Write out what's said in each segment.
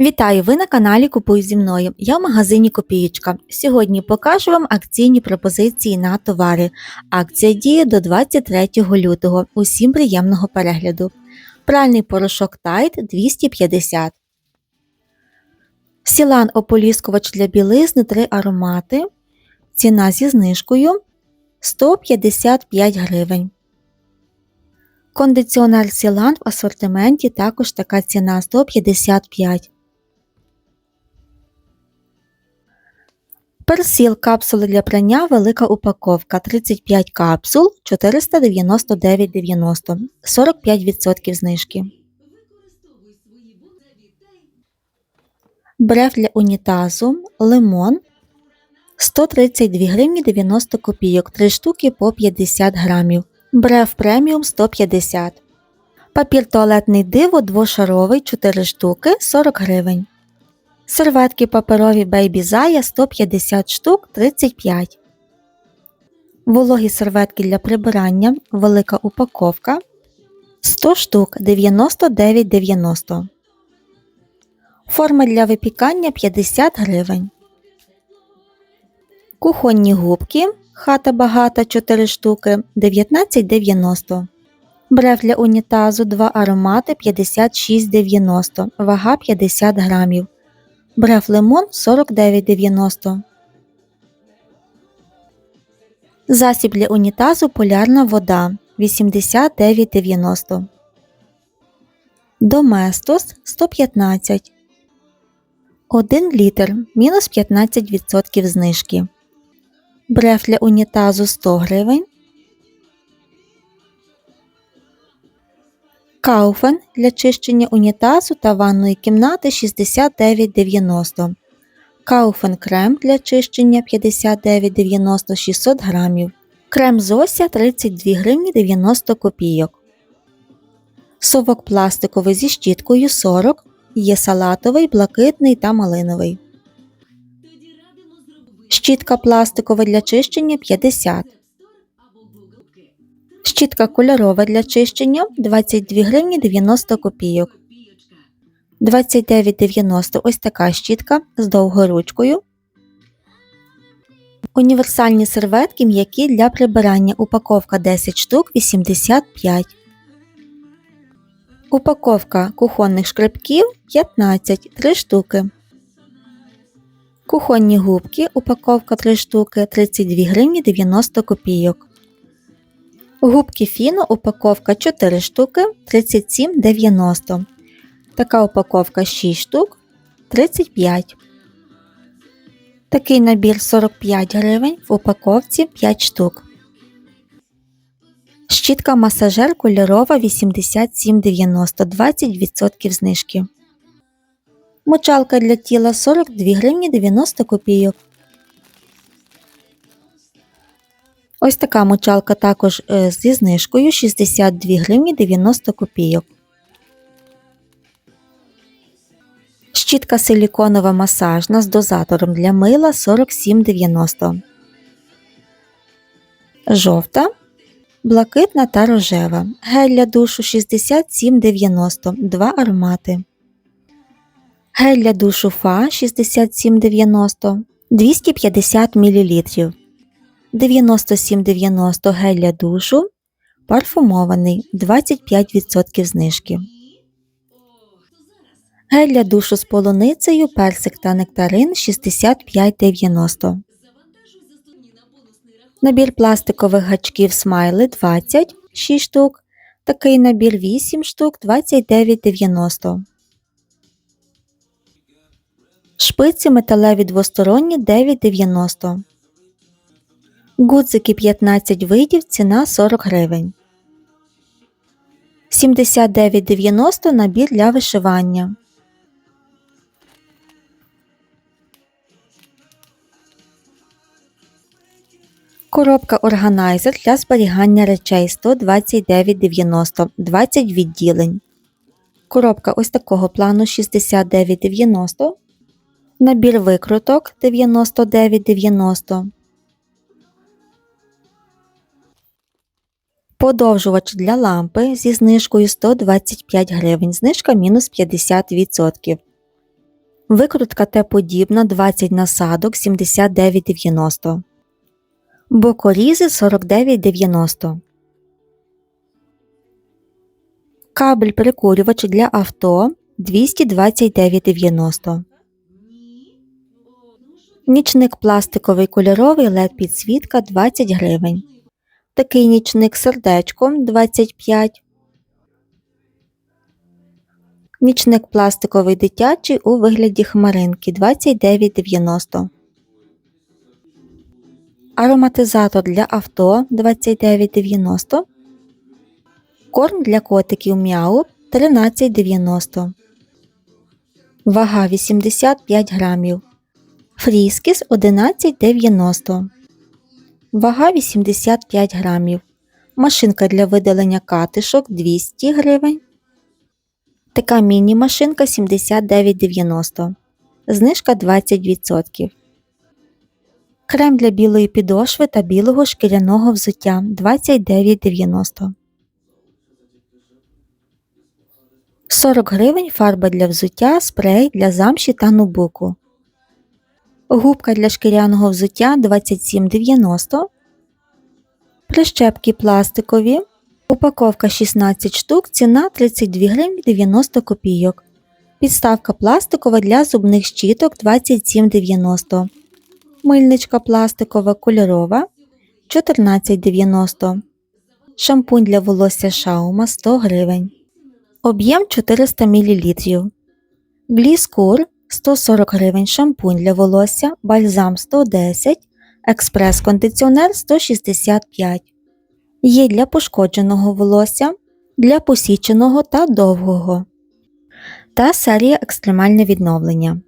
Вітаю! Ви на каналі Купуй зі мною. Я в магазині Копієчка. Сьогодні покажу вам акційні пропозиції на товари. Акція діє до 23 лютого. Усім приємного перегляду. Пральний порошок Tide 250. Сілан ополіскувач для білизни 3 аромати. Ціна зі знижкою 155 гривень. Кондиціонер Сілан в асортименті також така ціна 155 Персіл капсули для прання велика упаковка 35 капсул 499,90 45% знижки. Бреф для унітазу лимон 132 гривні 90 копійок 3 штуки по 50 грамів. Бреф преміум 150 Папір туалетний диво двошаровий 4 штуки 40 гривень. Серветки паперові Baby Zaya 150 штук 35. Вологі серветки для прибирання. Велика упаковка 100 штук 99,90. Форма для випікання 50 гривень. Кухонні губки. Хата багата 4 штуки 19,90. Бреф для унітазу 2 аромати 56,90. Вага 50 грамів. Бреф лимон 49,90. Засіб для унітазу полярна вода 89,90. Доместос 115. 1 літр мінус 15% знижки. Бреф для унітазу 100 гривень. Кауфен для чищення унітазу та ванної кімнати 69,90. Кауфен крем для чищення 59,90 600 грамів. Крем Зося 32 гривні 90 копійок. Совок пластиковий зі щіткою 40. Є салатовий, блакитний та малиновий. Щітка пластикова для чищення 50. Щітка кольорова для чищення 22 гривні 90 копійок. 29,90 ось така щітка з довгою ручкою. Універсальні серветки м'які для прибирання. Упаковка 10 штук 85. Упаковка кухонних шкребків 15 3 штуки. Кухонні губки. Упаковка 3 штуки 32 гривні 90 копійок. Губки фіно упаковка 4 штуки 37,90. Така упаковка 6 штук 35. Такий набір 45 гривень в упаковці 5 штук. Щітка масажер кольорова 87,90 20% знижки. Мочалка для тіла 42 гривні 90 копійок. Ось така мочалка також е, зі знижкою 62 гривні 90 копійок. Щітка силіконова масажна з дозатором для мила 47,90. Жовта, блакитна та рожева. Гель для душу 67,90 2 аромати. Гель для душу Фа 67,90 250 мл. 97,90 гель для душу, парфумований 25% знижки. Гель для душу з полуницею, персик та нектарин 65,90. Набір пластикових гачків смайли 20 6 штук. Такий набір 8 штук 29,90. Шпиці металеві двосторонні 9,90. Гудзики 15 видів, ціна 40 гривень. 79,90 набір для вишивання. Коробка органайзер для зберігання речей 129,90 20 відділень. Коробка ось такого плану 69,90. Набір викруток 99,90. Подовжувач для лампи зі знижкою 125 гривень, знижка мінус 50%. Викрутка Т-подібна 20 насадок 79,90. Бокорізи 49,90. Кабель прикурювач для авто 229,90. Нічник пластиковий кольоровий LED підсвітка 20 гривень. Такий нічник сердечком 25. Нічник пластиковий дитячий у вигляді хмаринки 29,90. Ароматизатор для авто 29,90. Корм для котиків м'яу 13,90. Вага 85 грамів. Фріскіс 11,90. Вага 85 грамів. Машинка для видалення катишок 200 гривень. Така міні-машинка 79,90. Знижка 20%. Крем для білої підошви та білого шкіряного взуття 29,90. 40 гривень фарба для взуття, спрей для замші та нубуку. Губка для шкіряного взуття 27,90. Прищепки пластикові. Упаковка 16 штук, ціна 32 гривні 90 копійок. Підставка пластикова для зубних щіток 27,90. Мильничка пластикова кольорова 14,90. Шампунь для волосся шаума 100 гривень. Об'єм 400 мл. Гліскур 140 гривень шампунь для волосся, бальзам 110, експрес-кондиціонер 165. Є для пошкодженого волосся, для посіченого та довгого. Та серія екстремальне відновлення.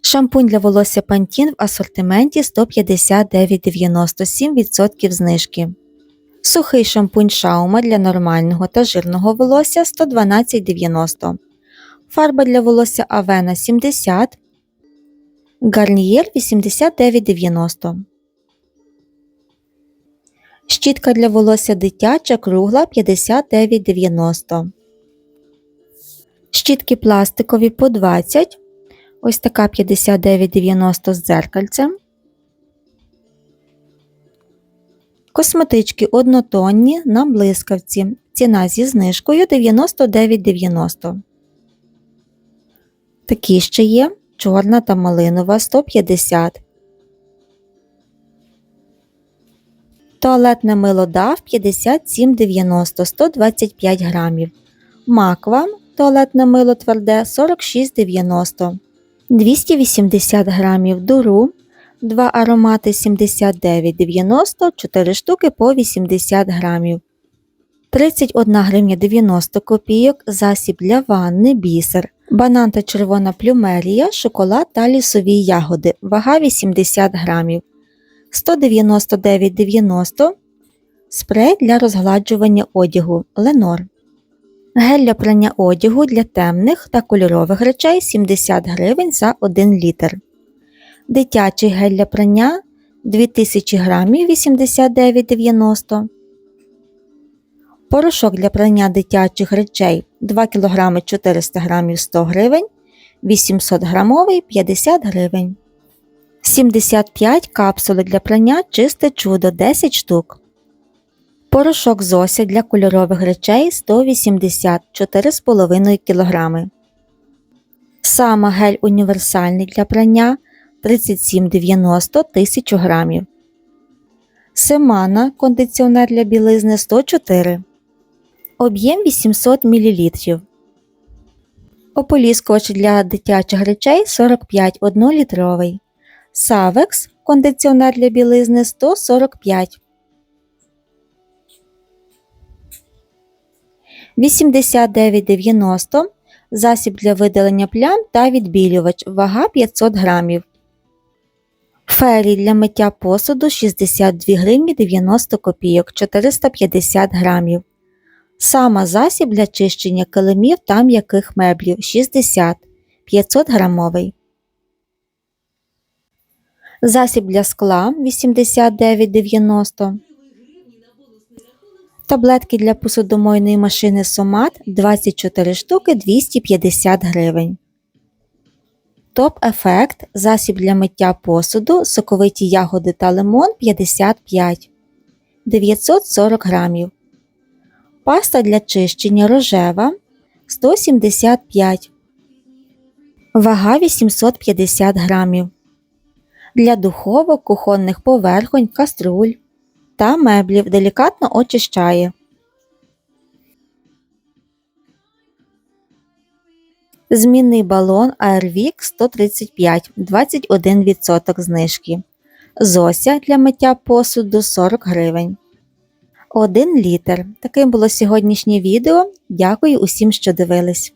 Шампунь для волосся Pantene в асортименті 159,97% знижки. Сухий шампунь шаума для нормального та жирного волосся 112,90. Фарба для волосся Avena 70. Гарнієр 89,90. Щітка для волосся дитяча кругла 59,90. Щітки пластикові по 20. Ось така 59,90 з дзеркальцем. Косметички однотонні на блискавці. Ціна зі знижкою 99,90. Такі ще є. Чорна та малинова 150. Туалетне мило DAV 57,90 125 грамів. Маква туалетне мило тверде 46,90 280 грамів дуру, 2 аромати 79,90, 4 штуки по 80 грамів. 31 гривня 90 копійок, засіб для ванни, бісер, банан та червона плюмерія, шоколад та лісові ягоди, вага 80 грамів. 199,90 спрей для розгладжування одягу Ленор. Гель для прання одягу для темних та кольорових речей 70 гривень за 1 літр. Дитячий гель для прання 2000 грамів 89,90. Порошок для прання дитячих речей 2 кг 400 грамів 100 гривень, 800 грамовий 50 гривень. 75 капсули для прання чисте чудо 10 штук. Порошок Зося для кольорових речей 180 4,5 кг. Сама гель універсальний для прання 37,90 1000 грамів. Семана кондиціонер для білизни 104. Об'єм 800 мл. Ополіскувач для дитячих речей 45 1-літровий. Савекс кондиціонер для білизни 145. 89,90 засіб для видалення плям та відбілювач, вага 500 грамів. Фері для миття посуду 62 гривні 90 копійок 450 грамів. Сама засіб для чищення килимів та м'яких меблів 60 500 грамовий. Засіб для скла 89,90 Таблетки для посудомойної машини Сомат 24 штуки 250 гривень. Топ Ефект засіб для миття посуду, соковиті ягоди та лимон 55 940 грамів. Паста для чищення рожева 175 Вага 850 грамів. Для духовок, кухонних поверхонь, каструль та меблів делікатно очищає. Змінний балон Airwick 135 21% знижки. Зося для миття посуду 40 гривень. 1 літр. Таким було сьогоднішнє відео. Дякую усім, що дивились.